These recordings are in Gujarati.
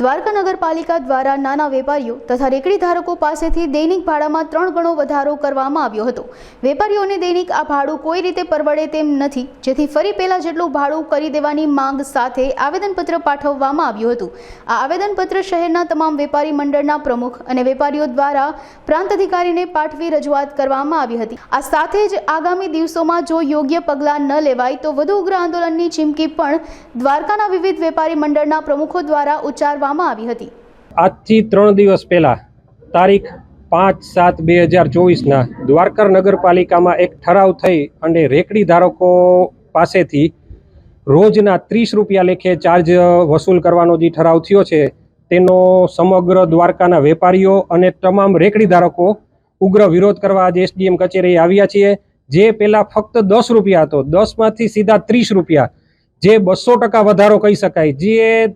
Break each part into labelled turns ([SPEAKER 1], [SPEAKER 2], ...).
[SPEAKER 1] દ્વારકા નગરપાલિકા દ્વારા નાના વેપારીઓ તથા રેકડી ધારકો પાસેથી દૈનિક ભાડામાં ત્રણ ગણો વધારો કરવામાં આવ્યો હતો. વેપારીઓને દૈનિક આ ભાડું કોઈ રીતે પરવડે તેમ નથી. જેથી ફરી પહેલા જેટલું ભાડું કરી દેવાની માંગ સાથે આવેદનપત્ર પાઠવવામાં આવ્યું હતું. આ આવેદનપત્ર શહેરના તમામ વેપારી મંડળના પ્રમુખ અને વેપારીઓ દ્વારા પ્રાંત અધિકારીને પાઠવી રજૂઆત કરવામાં આવી હતી. આ સાથે જ આગામી દિવસોમાં જો યોગ્ય પગલાં ન લેવાય તો વધુ ઉગ્ર આંદોલનની ચીમકી પણ દ્વારકાના વિવિધ વેપારી મંડળના પ્રમુખો દ્વારા ઉચ્ચારવામાં આવી હતી.
[SPEAKER 2] આજથી ત્રણ દિવસ પહેલા, તારીખ પાંચ સાત બે હજાર ચોવીસના, દ્વારકા નગરપાલિકામાં એક ઠરાવ થઈ અને રેકડી ધારકો પાસેથી રોજના ત્રીસ રૂપિયા લેખે ચાર્જ વસૂલ કરવાનો જે ઠરાવ થયો છે, તેનો સમગ્ર દ્વારકાના વેપારીઓ અને તમામ રેકડી ધારકો ઉગ્ર વિરોધ કરવા આજે એસડીએમ કચેરીએ આવ્યા છીએ. જે પહેલાં ફક્ત દસ રૂપિયા હતો, દસમાંથી સીધા ત્રીસ રૂપિયા, જે બસો ટકા વધારો કહી શકાય, જે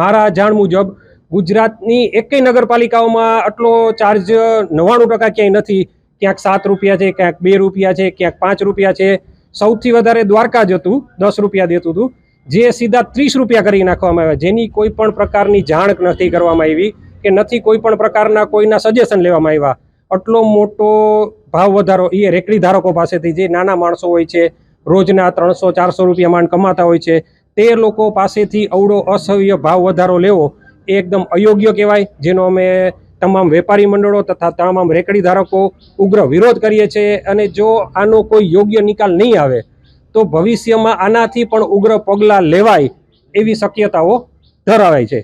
[SPEAKER 2] મારા જાણ મુજબ ગુજરાતની એકેય નગરપાલિકાઓમાં આટલો ચાર્જ નવ્વાણું ટકા ક્યાંય નથી. ક્યાંક સાત રૂપિયા છે, ક્યાંક બે રૂપિયા છે, ક્યાંક પાંચ રૂપિયા છે. સૌથી વધારે દ્વારકા જ હતું, દસ રૂપિયા દેતું હતું. જે સીધા ત્રીસ રૂપિયા કરી નાખવામાં આવ્યા. જેની કોઈ પણ પ્રકારની જાણ નથી કરવામાં આવી કે નથી કોઈ પણ પ્રકારના કોઈના સજેશન લેવામાં આવ્યા. આટલો મોટો ભાવ વધારો એ રેકડી ધારકો પાસેથી જે નાના માણસો હોય છે, રોજના ત્રણસો ચારસો રૂપિયા માંડ કમાતા હોય છે તે લોકો પાસેથી અવડો અસહ્ય ભાવ વધારો લેવો એ એકદમ અયોગ્ય કહેવાય, જેનો અમે તમામ વેપારી મંડળો તથા તમામ રેકડી ધારકો ઉગ્ર વિરોધ કરીએ છીએ અને જો આનો કોઈ યોગ્ય નિકાલ નહીં આવે, તો ભવિષ્યમાં આનાથી પણ ઉગ્ર પગલાં લેવાય એવી શક્યતાઓ ધરાવાય છે.